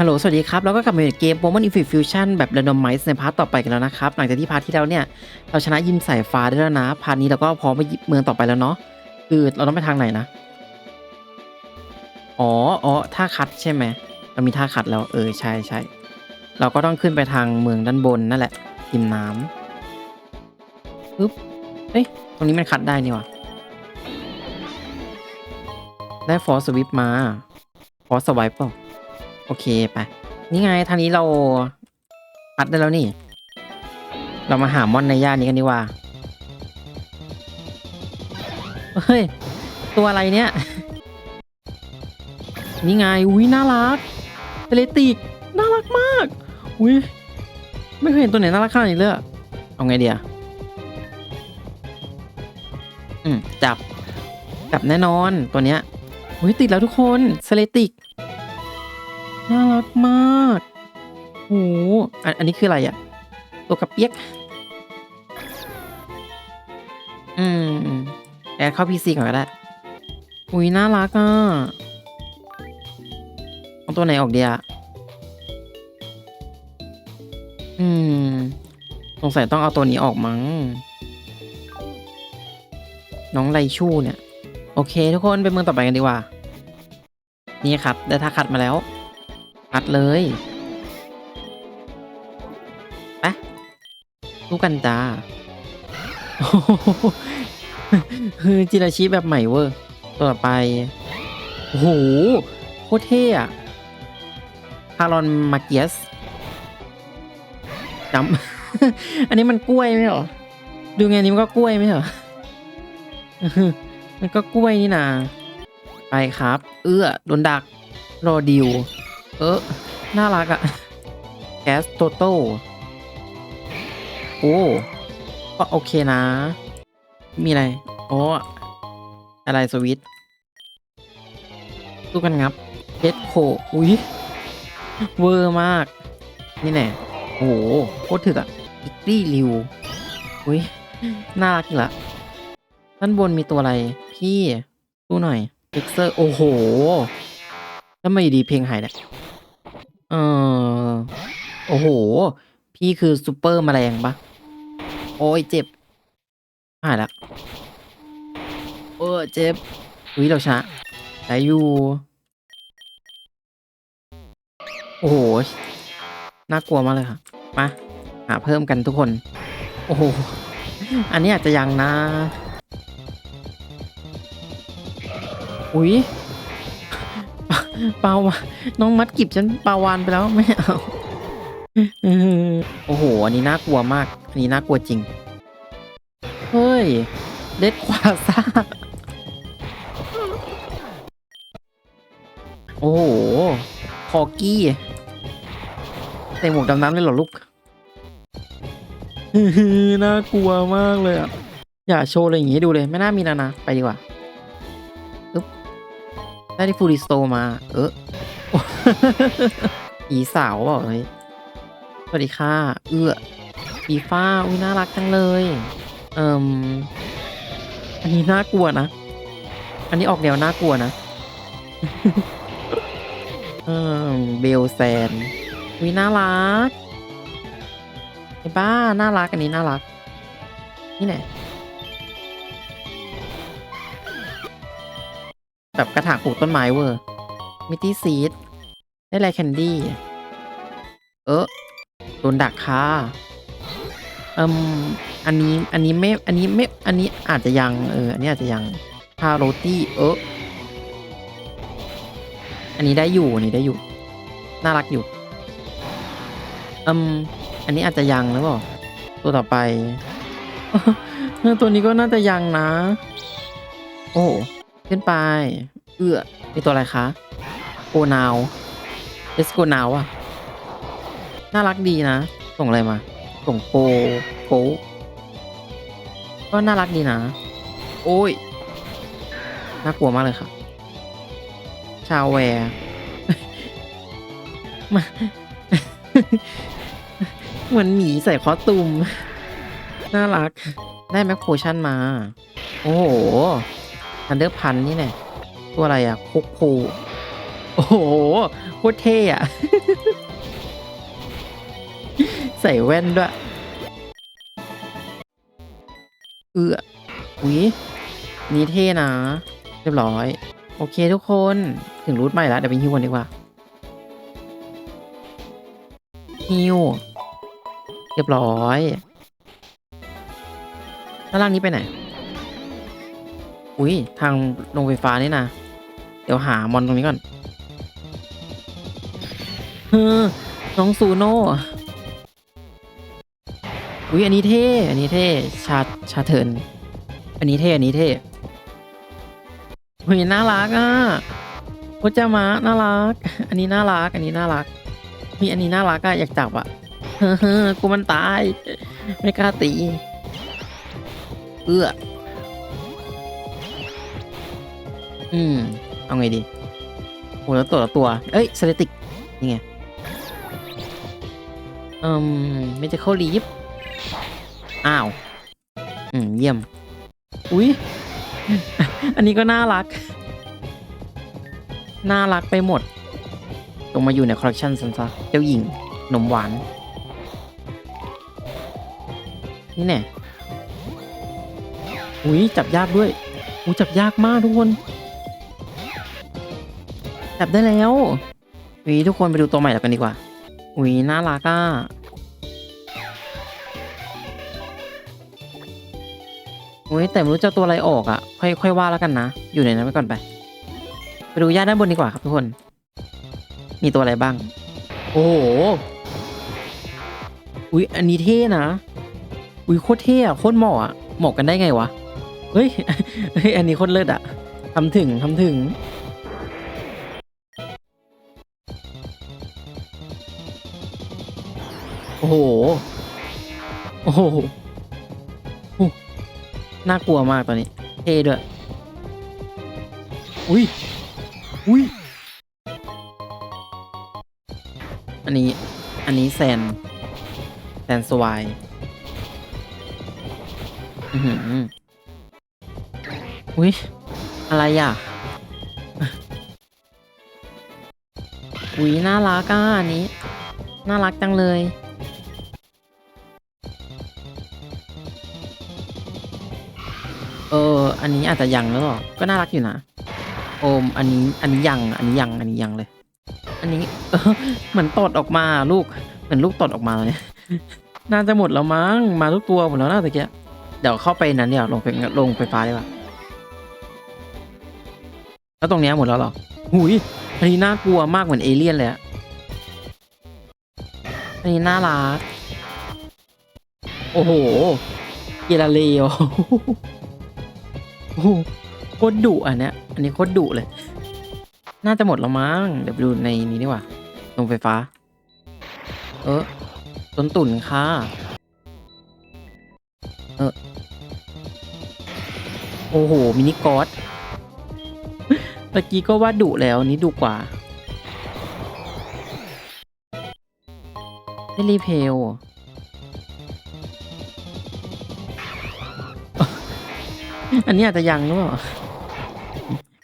ฮัลโหล สวัสดีครับ แล้วก็กลับมาอยู่ในเกม Pokemon Infinite Fusion แบบ Randomize ในพาร์ทต่อไปกันแล้วนะครับ หลังจากที่พาร์ทที่แล้วเนี่ย เราชนะยิมสายฟ้าได้แล้วนะ พาร์ทนี้เราก็พร้อมไปยิมเมืองต่อไปแล้วเนาะ คือเราต้องไปทางไหนนะ อ๋อ อ๋อ ท่าคัดใช่ไหมเรามีท่าคัดแล้ว เออ ใช่ใช่ เราก็ต้องขึ้นไปทางเมืองด้านบนนั่นแหละริมน้ำปึ๊บ เฮ้ย ตรงนี้มันคัดได้นี่วะได้ฟอร์สวิปมา ฟอร์สไวป์เปล่า โอเคไป นี่ไงทางนี้เราอัดได้แล้วนี่ เรามาหามอนในย่านนี้กันดีกว่า เฮ้ย ตัวอะไรเนี่ย นี่ไง อุ้ยน่ารักเทเลติก น่ารักมาก อุ้ย ไม่เคยเห็นตัวไหนน่ารักขนาดนี้เลย เอาไงเดียอืม จับ จับแน่นอนตัวเนี้ยอุ้ยติดแล้วทุกคนเซเลติก น่ารักมากโหอันอันนี้คืออะไรอะตัวกระเปียก อืมแอดเข้าพีซีก่อนก็ได้ อุ้ยน่ารักอะเอาตัวไหนออกเดียอืม สงสัยต้องเอาตัวนี้ออกมั้ง น้องไรชู่เนี่ย โอเคทุกคนไปเมืองต่อไปกันดีกว่า นี่ครับ ได้ท่าคัดมาแล้ว คัดเลยไปสู้กันจ้าคือจิราชิแบบใหม่เวอร์ต่อไปโอ้โหโคตรเท่อะคารอนมาเกียสจำอันนี้มันกล้วยไหมเหรอ ดูไงนี่มันก็กล้วยไหมเหรอ มันก็กล้วยนี่นา ไปครับ เอื้อโดนดัก รอดิว เออ น่ารักอะแกสโตโต้โอ้ก็โอเคนะ มีอะไรโอ้อะไรสวิตตู้กันงับเพชรโคอุ้ย เวอร์มาก นี่แน่โอ้โหโคตรถึกอะอิกตี้ริว อุ้ย น่ารักอีกละด้านบนมีตัวอะไร พี่ดูหน่อยเอ็กเซอร์ โอ้โห แล้วทำไมาอยู่ดีเพลงหายเนี่ย เออ โอ้โห พี่คือซูเปอร์แมลงปะโอ้ยเจ็บหายละเออเจ็บอุ้ยเราชนะได้อยู่ โอ้โห น่ากลัวมากเลยค่ะ มา หาเพิ่มกันทุกคน โอ้โห อันนี้อาจจะยังนะ อุ้ย ปลาวานน้องมัดกิบฉันปลาวานไปแล้วไม่เอาโอ้โห อันนี้น่ากลัวมาก อันนี้น่ากลัวจริง เฮ้ย เด็ดขวาซ่า โอ้โห คอกี้ใส่หมวกดำน้ำเลยเหรอลูกน่ากลัวมากเลยอะ อย่าโชว์อะไรอย่างงี้ดูเลย ไม่น่ามีนะนะไปดีกว่า ได้ที่ฟูริสโตมา เอออีสาวเปล่าเฮ้ยสวัสดีค่ะ เอื้ออีฟ้า อุ้ยน่ารักจังเลย เอ่มอันนี้น่ากลัวนะ อันนี้ออกแนวน่ากลัวนะ เออเบลแซนวิน่ารักไอ้บ้า น่ารัก อันนี้น่ารัก นี่ไหน แบบกระถางปลูกต้นไม้เวอร์มิตี้ซีดได้ไรแคนดี้ เออโดนดักค่ะเอืมอันนี้อันนี้ไม่อันนี้ไม่อันนี้อาจจะยังเอออันนี้อาจจะยังคาโรตี้เอออันนี้ได้อยู่อันนี้ได้อยู่ น่ารักอยู่อืมอันนี้อาจจะยังหรือเปล่าตัวต่อไป ตัวนี้ก็น่าจะยังนะ โอ้ ขึ้นไป เอื้อมีตัวอะไรคะโกนาวเอสโกนาวอะน่ารักดีนะ ส่งอะไรมา ส่งโกโกก็น่ารักดีนะ โอ้ย น่ากลัวมากเลยค่ะ ชาวแวร์มาเหมือนหมีใส่คอตูมน่ารัก ได้แม็กโพชั่นมา โอ้โห ทันเดอร์พันนี่แน่ตัวอะไรอะโคโคโอ้โหโคตรเท่อะใส่แว่นด้วย เอืออุ้ยนี่เท่นะ เรียบร้อย โอเคทุกคนถึงรูทใหม่แล้วเดี๋ยวไปฮิวกันดีกว่าฮิวเรียบร้อยด้านล่างนี้ไปไหน อุ้ยทางลงไฟฟ้านี่นะเดี๋ยวหามอนตรงนี้ก่อนเฮ้อน้องซูโน่อุ้ยอันนี้เท่ อันนี้เท่ชาชาเทินอันนี้เท่อันนี้เท่เฮ้ยน่ารักอะโคจามะน่ารัก อันนี้น่ารัก อันนี้น่ารักมีอันนี้น่ารักอะอยากจับอะเฮ้อเฮ้อกูมันตาย ไม่กล้าตีเอื้อ อืม เอาไงดีโหแล้วตัวละตัว เอ้ยสเตติกนี่ไงอืมไม่จะเข้าลีฟอ้าว อืม เยี่ยม อุ๊ยอันนี้ก็น่ารัก น่ารักไปหมดลงมาอยู่ในคอลเลคชันซันซะเจ้าหญิงขนมหวาน นี่แน่อุ้ยจับยากด้วยอุ้ยจับยากมากทุกคน จับได้แล้วอุ้ยทุกคนไปดูตัวใหม่แล้วกันดีกว่าอุ้ยน่ารักอะอุ้ยแต่ไม่รู้จะเอาตัวอะไรออกอะ ค่อยค่อยว่าแล้วกันนะ อยู่ในนั้นไปก่อนไป ไปดูย่าด้านบนดีกว่าครับทุกคน มีตัวอะไรบ้าง โอ้โหอุ้ยอันนี้เท่นะอุ้ยโคตรเท่อะโคตรเหมาะอะเหมาะกันได้ไงวะเฮ้ยเฮ้ยอันนี้โคตรเลิศอะทำถึงทำถึง อ้โห โอ้โห น่ากลัวมากตอนนี้ เท่ด้วย อุ้ย อุ้ย อันนี้ อันนี้แซน แซนสวายอือหืออุ้ย อะไรอะอุ้ยน่ารักอะอันนี้ น่ารักจังเลย อออันนี้อาจจะยังแล้วหรอ ก็น่ารักอยู่นะ โอม อันนี้ อันนี้ยัง อันนี้ยัง อันนี้ยังเลย อันนี้เออเหมือนตดออกมาลูก เหมือนลูกตดออกมาแล้วเนี่ย น่าจะหมดแล้วมั้ง มาทุกตัวหมดแล้วนะตะเกียเดี๋ยวเข้าไปนั้นเดี๋ยวลงไปลงไฟฟ้าไดีกว่าแล้วตรงเนี้ยหมดแล้วหรอ หุย อันนี้น่ากลัวมากเหมือนเอเลี่ยนเลยอะอันนี้น่ารัก โอ้โห เกลาเลโอ โอ้โหโคตรดุอันเนี้ยอันนี้โคตรดุเลย น่าจะหมดแล้วมั้งเดี๋ยวไปดูในนี้ดีกว่าลงไฟฟ้า เออต้นตุ่นค่ะ เออ โอ้โห มินิกอสตะกี้ก็ว่าดุแล้วนี้ดุกว่าเฮลีเพล อันนี้อาจจะยังหรือเปล่า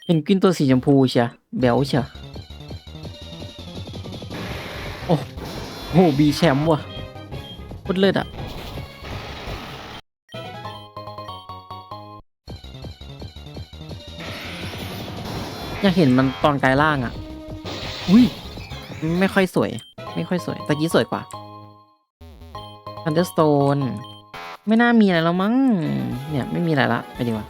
เป็นกวินตัวสีชมพูเชียแบลเชียโอ้โหบีแชมป์ว่ะโคตรเลิศอะอยากเห็นมันตอนกายร่างอะ อุ้ย ไม่ค่อยสวย ไม่ค่อยสวย ตะกี้สวยกว่า Thunderstone ไม่น่ามีอะไรแล้วมั้ง เนี่ยไม่มีอะไรละไปดีกว่า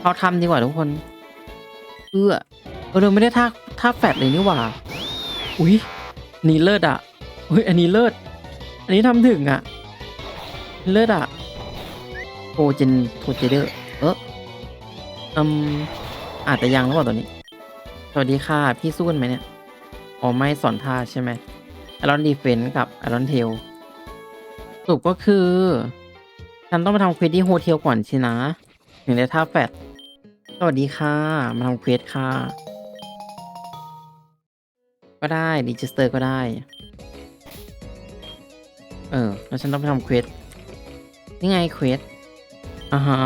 เขาทำดีกว่าทุกคนเอื้อเออเราไม่ได้ท่าท่าแฟดเลยนี่หว่า อุ้ยนนี้เลิศอะ อุ้ยอันนี้เลิศ อันนี้ทำถึงอะ เลิศอะโทเจนโทเจเดอร์เอออืมอาจจะยังหรือเปล่าตัวนี้ สวัสดีค่ะ พี่สู้กันไหมเนี่ย อ๋อไม่สอนท่าใช่ไหมไอรอนดีเฟนกับไอรอนเทล รุปก็คือ ฉันต้องมาทำเควสที่โฮเทลก่อนสินะ ถึงได้ท่าแฟดสวัสดีค่ะ มาทำเควสค่ะ ก็ได้รีจิสเตอร์ก็ได้ เออ แล้วฉันต้องไปทำเควสนี่ไงเควสอ่าฮะ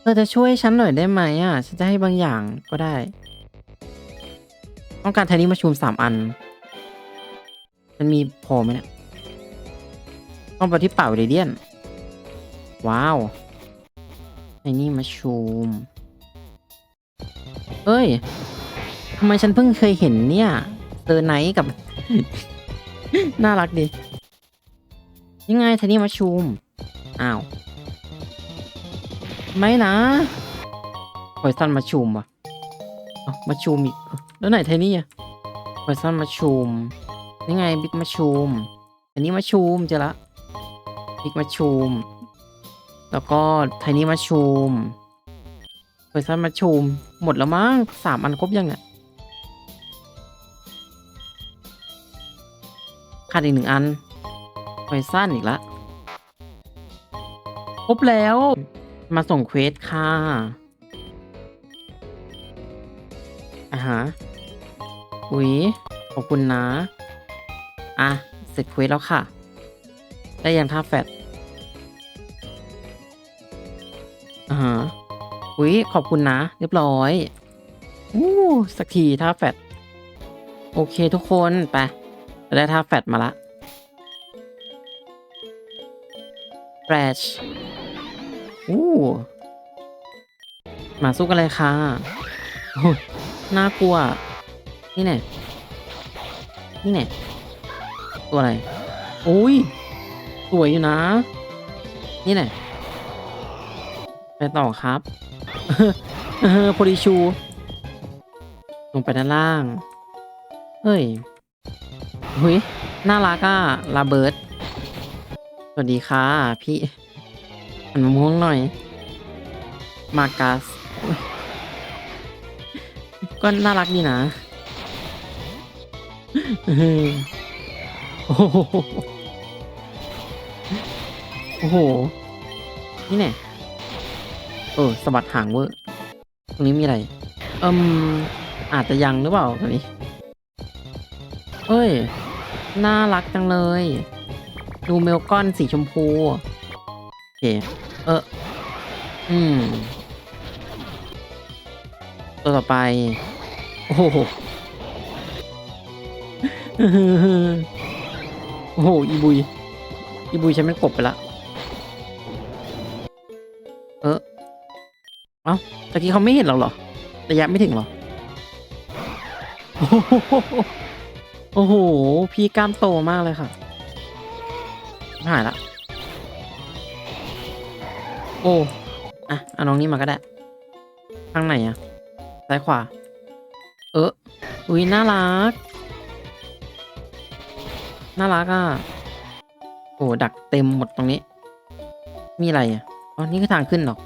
เธอจะช่วยฉันหน่อยได้ไหมอะ ฉันจะให้บางอย่างก็ได้ ต้องการไทนี่มาชูมสามอัน มันมีพอไหมเนี่ย ต้องไปที่เป่าเรเดียน ว้าวไทนี่มาชูมเอ้ยทำไมฉันเพิ่งเคยเห็นเนี่ยเซอร์ไนท์กับ น่ารักดี ยังไงทนี่มาชูมอ้าว ไม่นะพอยซันมาชูมว่ะมาชูมอีก แล้วไหนไทนี่อะพอยซันมาชูมยังไงบิ๊กมาชูมอันนี้มาชูมเจอละ บิ๊กมาชูม แล้วก็ไทนี่มาชูมพอยซันมาชูม หมดแล้วมั้งสามอันครบยังเนี่ยขาดอีกหนึ่งอันพอยซันอีกละ ครบแล้ว มาส่งเควสค่ะอ่าฮะอุ๊ย ขอบคุณนะ อะ เสร็จเควสแล้วค่ะ ได้ยังท่าแฟดอ่าฮะอุ๊ยขอบคุณนะ เรียบร้อยอู้สักทีท่าแฟดโอเคทุกคนไปได้ท่าแฟดมาละแฟชอู้มาสู้กันเลยค่ะน่ากลัว นี่แน่นี่แน่ตัวอะไรโอ้ย สวยอยู่นะ นี่แน่ไปต่อครับเออโพลิชู ลงไปด้านล่าง เฮ้ยหุยน่ารักอะลาเบิร์ดสวัสดีค่ะ พี่หันมาม่วงหน่อย มากัสก็น่ารักดีนะโอ้โห โอ้โห นี่แน่เออสะบัดหางเวอร์ตรงนี้มีอะไร เอิมอาจจะยังหรือเปล่าตรงนี้ เอ้ย น่ารักจังเลย ดูเมลกอนสีชมพูโอเคเออ อืม ตัวต่อไป โอ้โหโอ้โห อีบุย อีบุยฉันเป็นกบไปละ เอ้าตะกี้เขาไม่เห็นเราเหรอระยะไม่ถึงเหรอ โอ้โหโอ้โห พี่กล้ามโตมากเลยค่ะ หายละ โอ้อะเอาน้องนี่มาก็ได้ ข้างไหนอะซ้ายขวา เอออุ้ยน่ารัก น่ารักอะ โอ้ดักเต็มหมดตรงนี้ มีอะไรอะ อ๋อ นี่คือทางขึ้นหรอ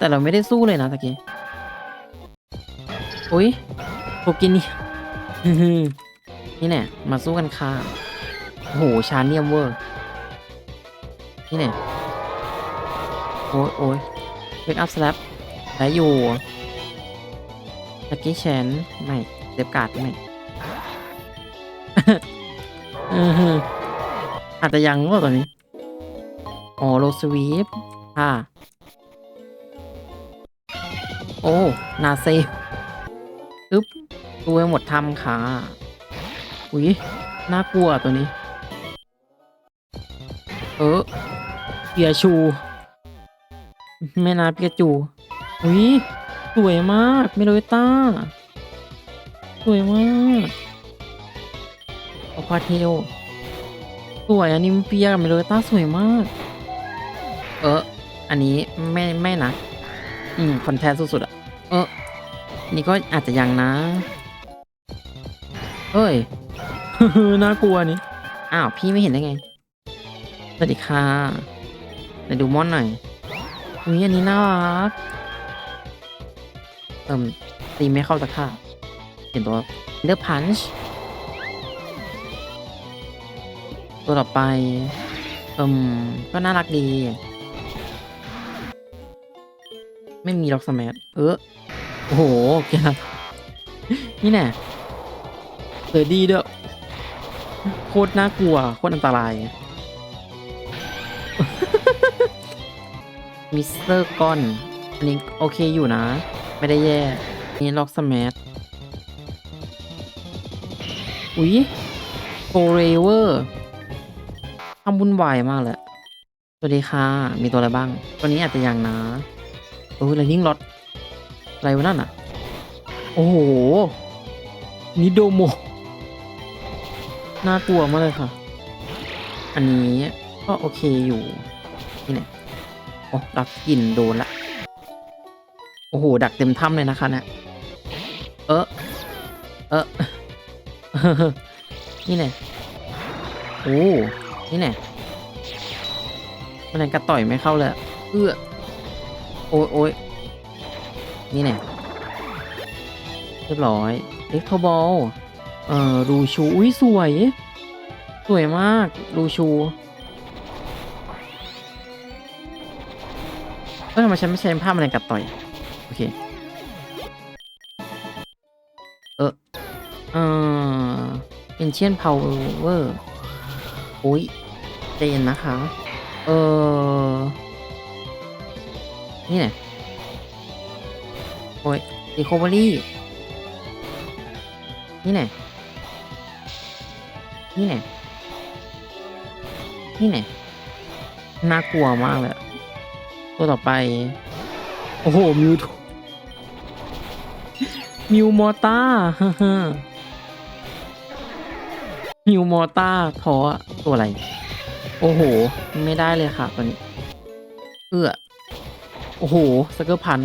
แต่เราไม่ได้สู้เลยนะตะกี้อุ้ยโปกินนี่นี่แน่มาสู้กันค่ะโอ้โหชาเนียมเวอร์นี่แน่โอ้ยโอ้ยเวกอัพสแลปได้อยู่ลักกี้แชนไม่เด็บการ์ดไม่อือฮึอาจจะยังว่าตอนนี้อ๋อโรสวีฟค่ะ โอ้นาเซอึ๊บตัวหมดทำค่ะอุ้ยน่ากลัวตัวนี้ เออเปียชูแม่นาเปิกาจูอุ้ยสวยมากเมโลต้า สวยมากอควาเทลสวยอันนี้เปียกเมโลต้าสวยมาก เอออันนี้ไม่ไม่นะ อืมคอนแทสสุดๆอะเออนี่ก็อาจจะยังนะเอ้ย น่ากลัวนี่ อ้าว พี่ไม่เห็นได้ไง สวัสดีค่ะไหนดูมอนหน่อยอุ้ยอันนี้น่ารักเอิ่มตีไม่เข้าสักท่าเห็นตัวเดอร์พันช์ตัวต่อไป เอิ่มก็น่ารักดี ไม่มีล็อกสมัเออ โอ้โหแกนะนี่แน่เออดีด้วยโคตรน่ากลัว โคตรอันตราย มิสเตอร์ก้อน อันนี้โอเคอยู่นะ ไม่ได้แย่ นี่ล็อกสมัทอุ๊ยโฟเรเวอร์ทำบุญวายมากเลยสวัสดีค่ะ มีตัวอะไรบ้าง ตัวนี้อาจจะยังนะ โอ้ยอไรยิ่งล็อตอะไรวะนั่นอะ โอ้โหนิโดโม น่ากลัวมากเลยค่ะ อันนี้ก็โอเคอยู่ นี่เนี่ยโอ้ดักกลิ่นโดนละ โอ้โห ดักเต็มถ้ำเลยนะคะเนี่ย เออเออนี่เนี่ยโอ้ นี่เนี่ยมันยังกระต่อยไม่เข้าเลยอะเอื้อ โอ้ยโอ้ยนี่เนี่ยเรียบร้อยเล็กโทบอลเอ่อรูชูอุ้ยสวย สวยมากรูชูเออทำไมฉันไม่ใช้ภาพอะไรกัดต่อย โอเค เออเออเป็นเชียนพาวเวอร์อุ้ยใจเย็นนะคะ เออ นี่ไงโอ้ยรีคอเวอรี่นี่ไงนี่ไงนี่ไงน่ากลัวมากเลยตัวต่อไป โอ้โห มิวทูมิวมอต้าฮ่ามิวมอต้าทอตัวอะไร โอ้โห ไม่ได้เลยค่ะตัวนี้ เอื้อ โอ้โหสเกอร์พัน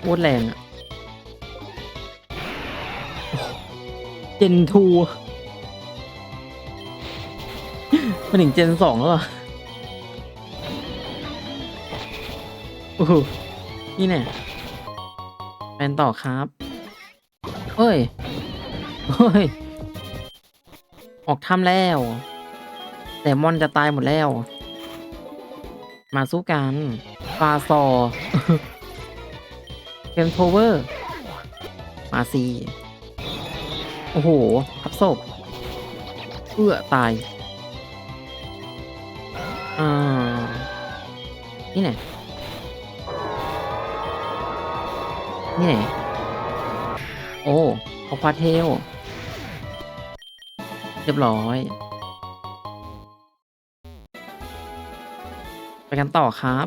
โคตรแรงอะเจนทูมาถึงเจนสองแล้วเหรอโอ้โหนี่แน่แฟนต่อครับเฮ้ยเฮ้ย ออกถ้ำแล้ว แต่มอนจะตายหมดแล้ว มาสู้กัน ฟาซอเกมโทเวอร์ มาซีโอ้โหทับศพเอื้อตาย อ่า นี่ไหนนี่ไหนโอ้พอควาเทล เรียบร้อย ไปกันต่อครับ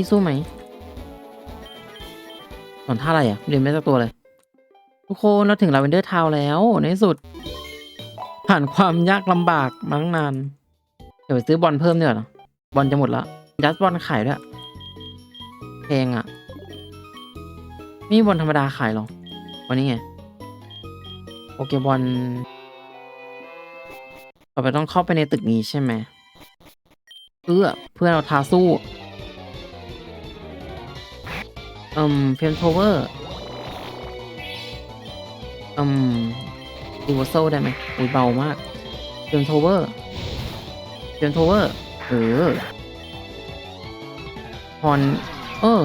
พี่สู้ไหมสอนท่าอะไรอะเรียนไม่สักตัวเลย ทุกคนเราถึงลาเวนเดอร์ทาวแล้วในสุด ผ่านความยากลำบากมั้งนาน เดี๋ยวไปซื้อบอลเพิ่มดีกว่าเนอบอลจะหมดแล้วดัสบอลขายด้วยแพงอะไม่มีบอลธรรมดาขายหรอวันนี้ไงโปเกบอลต่อไปต้องเข้าไปในตึกนี้ใช่ไหมเอื้อเพื่อนเราทาสู้ อืมเฟมโทเวอร์อืมดีวอโซได้ไหมอุ้ยเบามากเฟมโทเวอร์เฟมโทเวอร์เออฮอนเออ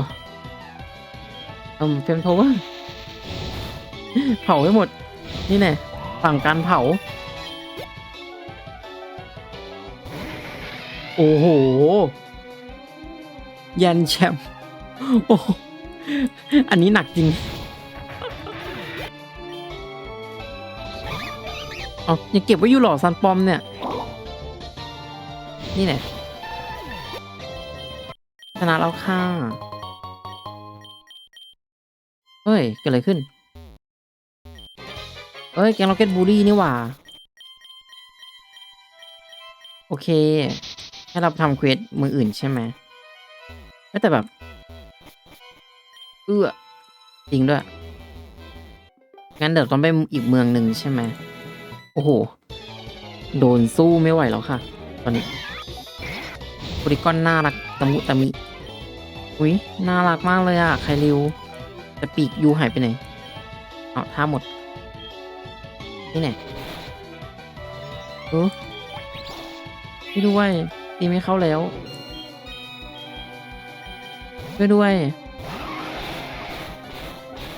อืมเฟมโทเวอร์เผาให้หมด นี่แน่ฝั่งการเผา โอ้โห ยันแชมป์โอ้ อันนี้หนักจริง เอายังเก็บไว้อยู่หรอซันปอมเนี่ย นี่แหละชนะแล้วค่ะ เฮ้ย เกิดอะไรขึ้นเอ้ย แกงล็อกเก็ตบูรี่นี่หว่า โอเค ให้เราทำเควสมืออื่นใช่ไหมแต่แบบ เอื้อจริงด้วย งั้นเดี๋ยวต้องไปอีกเมืองหนึ่งใช่ไหม โอ้โห โดนสู้ไม่ไหวแล้วค่ะ ตอนนี้โปริกอนน่ารักตะมุตะมิ อุ้ยน่ารักมากเลยอะไคริวแต่ปีกยูหายไปไหนเอาท่าหมด นี่ไหนเออช่วยด้วยตีไม่เข้าแล้วช่วยด้วย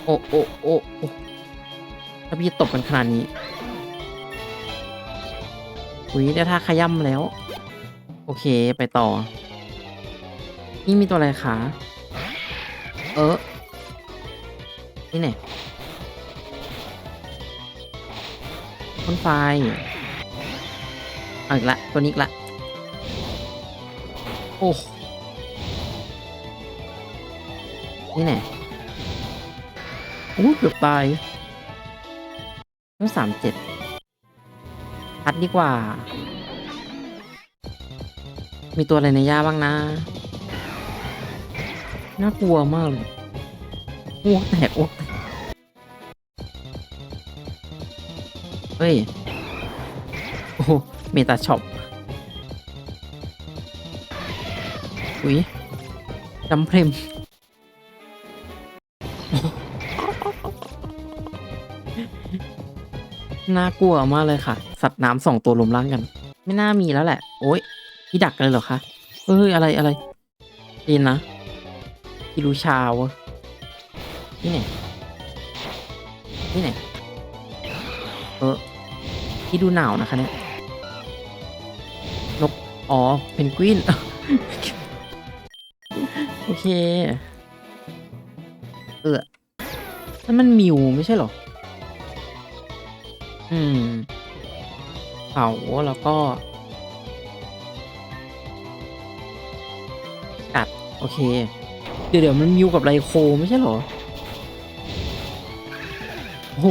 โอ้โอ้โอ้โอ้ถ้าพี่ตบกันขนาดนี้อุ้ยได้ท่าขย่ำแล้ว โอเคไปต่อ นี่มีตัวอะไรคะเออนี่ไหนพ่นไฟเอาอีกละตัวนี้อีกละ โอ้นี่ไหน อู้เกือบตายต้องสามเจ็ดพัดดีกว่า มีตัวอะไรในย่าบ้างนะ น่ากลัวมากเลยอ้วกแตกอ้วกแตกเฮ้ย โอ้เมตาช็อปอุ้ยจำเพลม น่ากลัวมากเลยค่ะ สัตว์น้ำสองตัวรวมร่างกัน ไม่น่ามีแล้วแหละ โอ้ยพี่ดักเลยเหรอคะเฮ้ยอะไรอะไรเอ็นนะพี่รูชาวะนี่ไหนนี่ไหนเออพี่ดูหนาวนะคะเนี่ยนกอ๋อเพนกวินโอเค เออนั่นมันมิวไม่ใช่เหรอ อืม เผาแล้วก็กัด โอเค เดี๋ยวเดี๋ยวมันมิวกับไรโคไม่ใช่เหรอ โห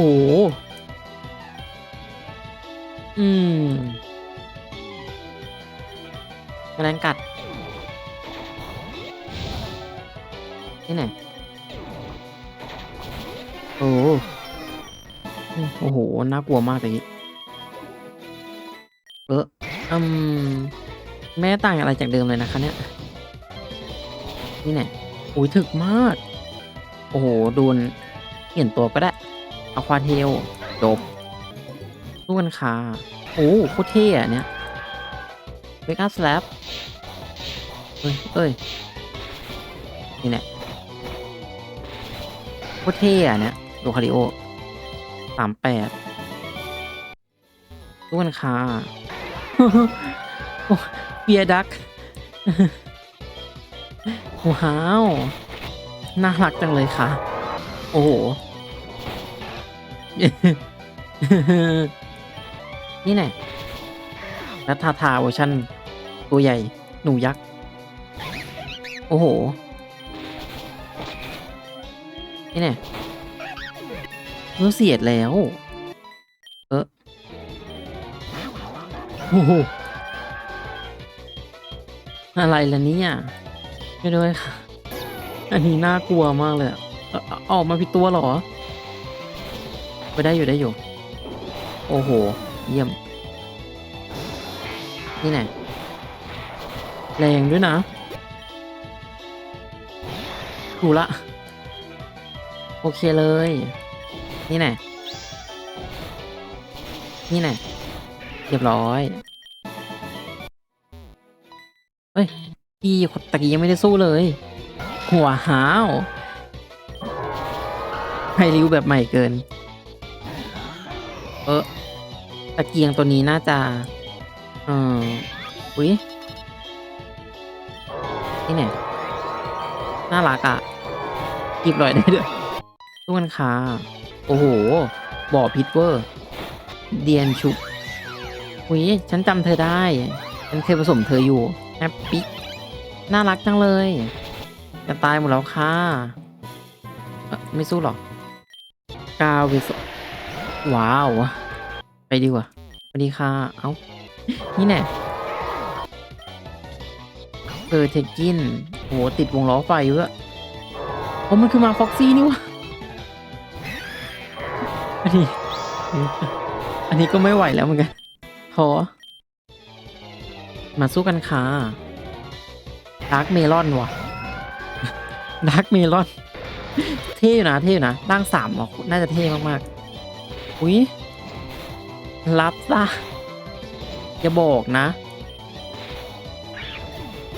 อืมแมลงกัดนี่ไหนโอ้ โอ้โห น่ากลัวมากเลยเอออืมแม่ต่างอะไรจากเดิมเลยนะคะเนี่ย นี่แน่โอ้ยถึกมาก โอ้โห โดนเปลี่ยนตัวก็ได้เอาควาเทลจบสู้กันค่ะโอ้โคตรเท่อะเนี่ยเวกัสแลปเอ้ยเอ้ย นี่แหละโคตรเท่อะเนี่ยโลคาริโอ สามแปดสู้กันค่ะโอ้เบียดักว้าว น่ารักจังเลยค่ะ โอ้โห นี่แน่และทาทาเวอร์ชันตัวใหญ่ หนูยักษ์ โอ้โห นี่แน่ เมื่อเสียดแล้ว เออโอ้โหอะไรล่ะเนี่ยช่ด้วยค่ะ อันนี้น่ากลัวมากเลยอะเอ่อออกมาผิดตัวหรอ ไปได้อยู่ได้อยู่ โอ้โห เยี่ยม นี่ไหนแรงด้วยนะถูกละ โอเคเลย นี่ไหนนี่ไหนเรียบร้อยเฮ้ยพี่ตะกี้ยังไม่ได้สู้เลย หัวหาวไฮริวแบบใหม่เกิน เออตะเกียงตัวนี้น่าจะเอออุ้ยนี่เนี่ยน่ารักอะ่ะกิบลอยได้ด้วยทุกคนค่ะ โอ้โห บ่อพิทเวอร์ เดียนชุบอุ้ยฉันจำเธอได้ ฉันเคยผสมเธออยู่แฮปปี้น่ารักจังเลย จะตายหมดแล้วค่ะ ไม่สู้หรอก กาเวสว้าว ไปดีกว่าสวัสดีค่ะ เอ้า นี่แน่เออเทกินโหติดวงล้อไฟเยอะโอ้มันคือมาฟ็อกซี่นี่วะ อันนี้ อันนี้ก็ไม่ไหวแล้วเหมือนกันท้อมาสู้กันค่ะดาร์กเมลอนว่ะดาร์กเมลอน เท่อยู่นะเท่อยู่นะร่างสามอะน่าจะเท่มากๆ อุ้ยรับซะอย่าบอกนะ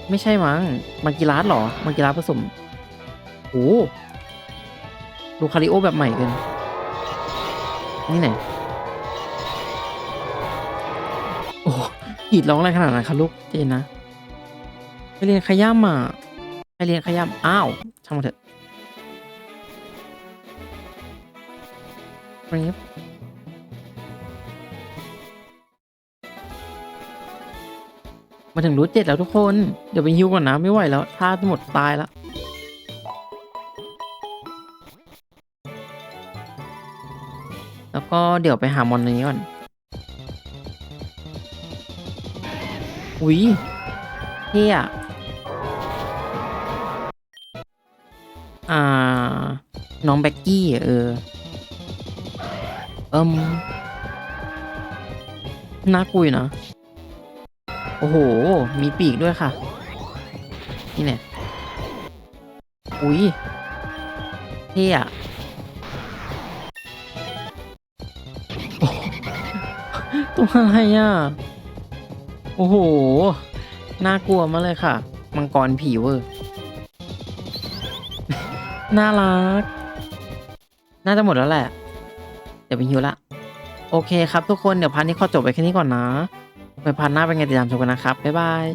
ไม่ใช่มั้ง มังกีราสหรอ มังกีราสผสมโอ้ดูคาริโอแบบใหม่เกิน นี่ไหน โอ้กรีดร้องอะไรขนาดนั้นคะลูกเจนนะไปเรียนขย้ำอะให้เรียนขย้ำอ้าวช่างมันเถอะปรี๊บมาถึงรูทเจ็ดแล้วทุกคน เดี๋ยวไปฮิวก่อนนะ ไม่ไหวแล้วท่าหมดตายแล้ว ก็เดี๋ยวไปหามอนนี้ก่อน อุ๊ยเท่อะอ่า น้องแบ็กกี้เออ เอิมน่ากุยนะ โอ้โห มีปีกด้วยค่ะ นี่เนี่ย อุ๊ยเท่อ อะไรอะ โอ้โห น่ากลัวมากเลยค่ะ มังกรผีเวอร์ น่ารัก น่าจะหมดแล้วแหละ เดี๋ยวไปฮิวละ โอเคครับทุกคน เดี๋ยวพาร์ทนี้ขอจบไปแค่นี้ก่อนนะ ไปพาร์ทหน้าเป็นไงติดตามชมกันนะครับ บ๊ายบาย